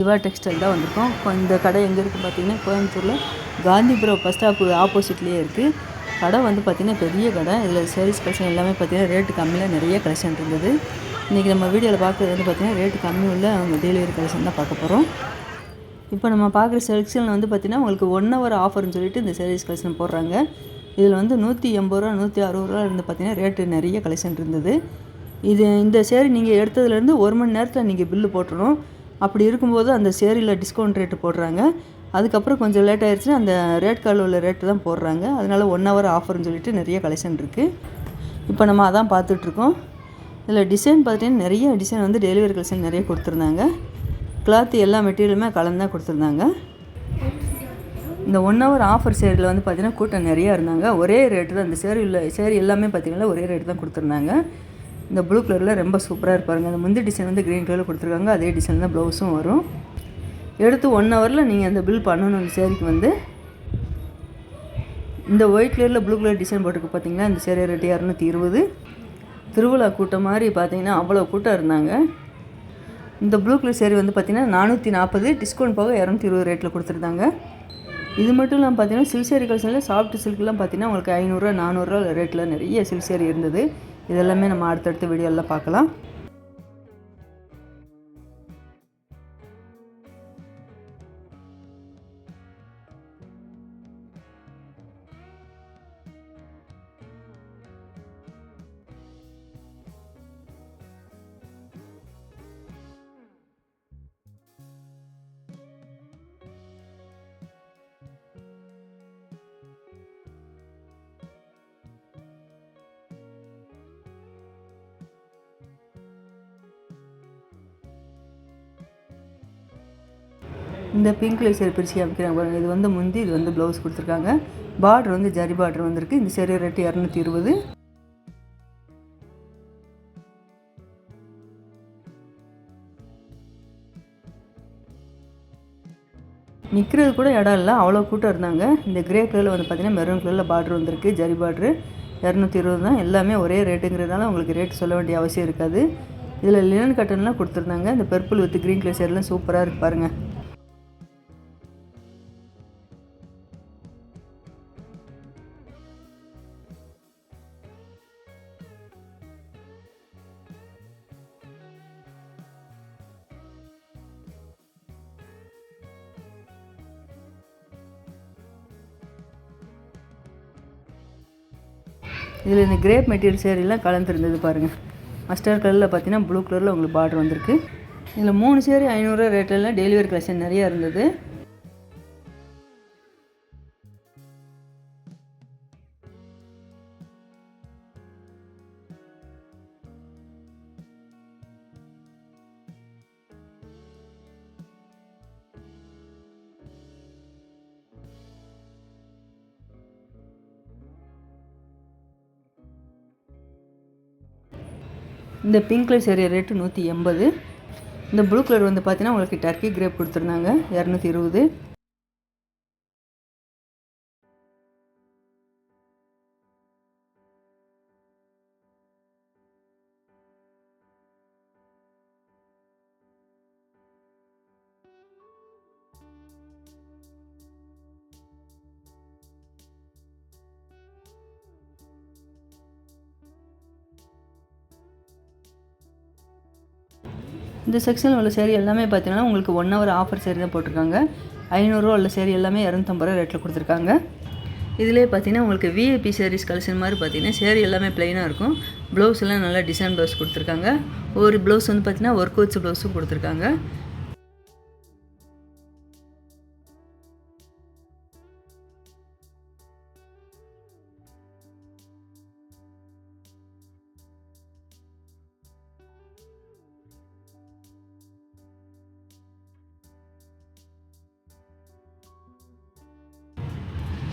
Siva textile தான் வந்திருக்கோம். இந்த கடை எங்கே இருக்குது பார்த்தீங்கன்னா கோயம்புத்தூரில் காந்திபுரம் பஸ் ஸ்டாப்பு ஆப்போசிட்லேயே இருக்குது கடை வந்து பார்த்திங்கன்னா பெரிய கடை. இதில் சேரீஸ் கலெக்ஷன் எல்லாமே பார்த்தீங்கன்னா ரேட்டு கம்மியில் நிறைய கலெக்ஷன் இருந்தது. இன்றைக்கி நம்ம வீடியோவில் பார்க்குறது வந்து பார்த்திங்கன்னா ரேட்டு கம்மி உள்ள அவங்க டெலிவரி கலெக்ஷன் தான் பார்க்க போகிறோம் இப்போ நம்ம பார்க்குற செலெக்ஷனில் வந்து பார்த்திங்கன்னா உங்களுக்கு ஒன் ஹவர் ஆஃபர்னு சொல்லிட்டு இந்த சேரீஸ் கலெக்ஷன் போடுறாங்க. இதில் வந்து நூற்றி எண்பது ரூபா நூற்றி அறுபது ரூபா இருந்து பார்த்திங்கன்னா ரேட்டு நிறைய கலெக்ஷன் இருந்தது. இது இந்த சேரீ நீங்கள் எடுத்ததுலேருந்து ஒரு மணி நேரத்தில் நீங்கள் பில்லு போட்டுரும் அப்படி இருக்கும்போது அந்த சேரியில் டிஸ்கவுண்ட் ரேட்டு போடுறாங்க. அதுக்கப்புறம் கொஞ்சம் லேட் ஆயிடுச்சுன்னா அந்த ரேட் கார்டில் உள்ள ரேட்டு தான் போடுறாங்க. அதனால் ஒன் ஹவர் ஆஃபர்னு சொல்லிட்டு நிறைய கலெக்ஷன் இருக்குது இப்போ நம்ம அதான் பார்த்துட்ருக்கோம் இதில் டிசைன் பார்த்தீங்கன்னா நிறைய டிசைன் வந்து டெலிவரி கலெக்ஷன் நிறைய கொடுத்துருந்தாங்க. கிளாத் எல்லா மெட்டீரியலுமே கலந்து தான் கொடுத்துருந்தாங்க. இந்த ஒன் ஹவர் ஆஃபர் சேரில் வந்து பார்த்திங்கன்னா கூட்டம் நிறையா இருந்தாங்க. ஒரே ரேட்டு தான். இந்த சேரி உள்ள சேரி எல்லாமே பார்த்திங்கன்னா ஒரே ரேட்டு தான் கொடுத்துருந்தாங்க. இந்த ப்ளூ கலரில் ரொம்ப சூப்பராக இருப்பாருங்க. அந்த முந்தி டிசைன் வந்து க்ரீன் கலரில் கொடுத்துருக்காங்க. அதே டிசைன் தான் ப்ளவுஸும் வரும். எடுத்து ஒன் ஹவரில் நீங்கள் அந்த பில் பண்ணணும். அந்த சேரீக்கு வந்து இந்த ஒயிட் கலரில் ப்ளூ கலர் டிசைன் போட்டிருக்கு பார்த்தீங்கன்னா இந்த சேரீ ரேட்டு இரநூத்தி இருபது. திருவிழா கூட்டம் மாதிரி பார்த்தீங்கன்னா அவ்வளோ கூட்டம் இருந்தாங்க. இந்த ப்ளூ கலர் சேரீ வந்து பார்த்திங்கன்னா நானூற்றி நாற்பது டிஸ்கவுண்ட் போக இரநூத்தி இருபது ரேட்டில் கொடுத்துருந்தாங்க. இது மட்டும் இல்லாமல் பார்த்தீங்கன்னா சில்சேரி சேரீ கலெக்ஷனில் சாஃப்ட் சில்க்லாம் பார்த்தீங்கன்னா உங்களுக்கு ஐநூறுரூவா நானூறுரூவா ரேட்டில் நிறைய சில்சேரி இருந்தது. இதெல்லாமே நம்ம அடுத்தடுத்த வீடியோவில் பார்க்கலாம். இந்த பிங்க் கலர் சேரீ பிரித்து காமிக்கிறாங்க பாருங்க. இது வந்து முந்தி இது வந்து ப்ளவுஸ் கொடுத்துருக்காங்க. பார்டர் வந்து ஜரி பார்டர் வந்திருக்கு. இந்த சேரீ ரேட்டு இரநூத்தி இருபது. நிற்கிறது கூட இடம் இல்லை. அவ்வளோ கூட்டம் இருந்தாங்க. இந்த கிரே கலரில் வந்து பார்த்தீங்கன்னா மெரூன் கலரில் பார்டர் வந்திருக்கு. ஜரி பார்டரு இரநூத்தி இருபது தான். எல்லாமே ஒரே ரேட்டுங்கிறதுனால உங்களுக்கு ரேட் சொல்ல வேண்டிய அவசியம் இருக்காது. இதில் லினன் கட்டன்லாம் கொடுத்துருந்தாங்க. இந்த பர்பிள் வித் க்ரீன் கலர் சேரீலாம் சூப்பராக இருக்கு பாருங்கள் இதில் இந்த கிரேப் மெட்டீரியல் சேரீலாம் கலந்துருந்தது பாருங்கள் மஸ்டர் கலரில் பார்த்தீங்கன்னா ப்ளூ கலரில் உங்களுக்கு பார்டர் வந்திருக்கு. இதில் மூணு சேரீ ஐநூறுரூவா ரேட்லலாம் டெலிவரி கலெக்ஷன் நிறையா இருந்தது. இந்த பிங்க் கலர் சேரீ ரேட்டு நூற்றி எண்பது. இந்த ப்ளூ கலர் வந்து பார்த்தீங்கன்னா உங்களுக்கு டர்க்கி கிரேப் கொடுத்துருந்தாங்க. இரநூத்தி இருபது. இந்த செக்ஷனில் உள்ள சேரீ எல்லாமே பார்த்தீங்கன்னா உங்களுக்கு ஒன் ஹவர் ஆஃபர் சேரீ தான் போட்டிருக்காங்க. ஐநூறுரூவா உள்ள சேரீ எல்லாமே இரநூத்தம்பது ரூபா ரேட்டில் கொடுத்துருக்காங்க. இதிலே பார்த்தீங்கன்னா உங்களுக்கு விஐபி சேரீஸ் கலெக்ஷன் மாதிரி பார்த்தீங்கன்னா சேரீ எல்லாமே ப்ளைனாக இருக்கும். ப்ளவுஸ் எல்லாம் நல்லா டிசைன் ப்ளவுஸ் கொடுத்துருக்காங்க. ஒரு ப்ளவுஸ் வந்து பார்த்தீங்கன்னா ஒர்க் வச்சு ப்ளவுஸும் கொடுத்துருக்காங்க.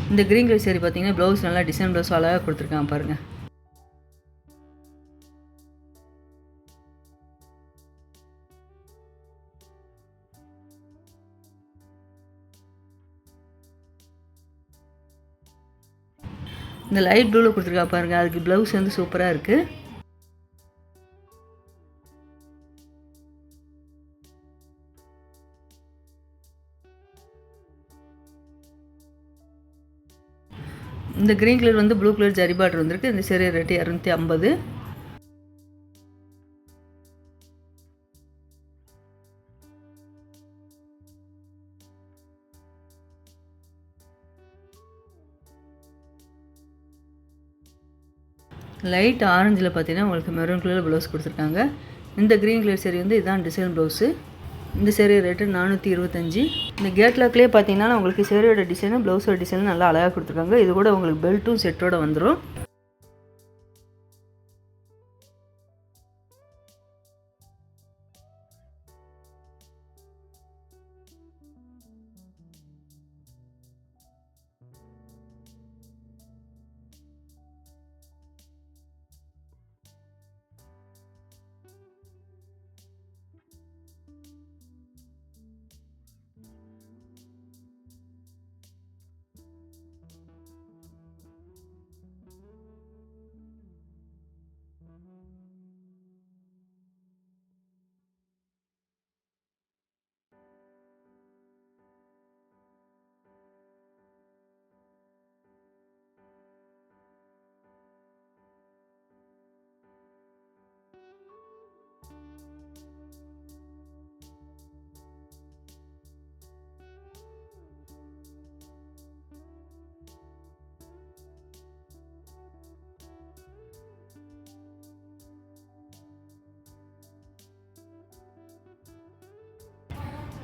இந்த க்ரீன் கலர் சேரீ பார்த்தீங்கன்னா ப்ளவுஸ் நல்லா டிசைன் ப்ளவுஸ் அழகாக கொடுத்துருக்காங்க பாருங்கள் இந்த லைட் ப்ளூவில் கொடுத்துருக்கா பாருங்கள் அதுக்கு ப்ளவுஸ் வந்து சூப்பராக இருக்குது இந்த க்ரீன் கலர் வந்து ப்ளூ கலர் ஜரி பார்டர் வந்திருக்கு. இந்த சேரீ ரேட்டு இரநூத்தி ஐம்பது. லைட் ஆரஞ்சில் பார்த்தீங்கன்னா உங்களுக்கு மெரூன் கலர் ப்ளவுஸ் கொடுத்துருக்காங்க. இந்த க்ரீன் கலர் சேரீ வந்து இதான் டிசைன் ப்ளவுஸு இந்த சேரீ ரேட்டு நானூற்றி இருபத்தஞ்சி. இந்த கேட் லாக்லேயே பார்த்தீங்கன்னா உங்களுக்கு சேரீயோட டிசைனும் ப்ளவுஸோட டிசைனும் நல்லா அழகாக கொடுத்துருக்காங்க. இது கூட உங்களுக்கு பெல்ட்டும் செட்டோட வந்துடும்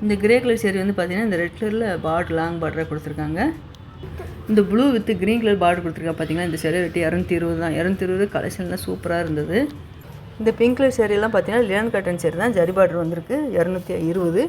இந்த கிரே கலர் சேரீ வந்து பார்த்தீங்கன்னா இந்த ரெட் கலரில் பார்டர் லாங் பார்டராக கொடுத்துருக்காங்க. இந்த blue with green colour border கொடுத்துருக்கா பார்த்தீங்கன்னா இந்த சேரீ ரேட்டு இரநூத்தி இருபது தான். இரநூத்தி இருபது கலெக்ஷன்லாம் சூப்பராக இருந்தது. இந்த பிங்க் கலர் சேரீலாம் பார்த்தீங்கன்னா லியன் காட்டன் சேரீ தான். ஜரி பார்டர் வந்திருக்கு. இரநூத்தி இருபது.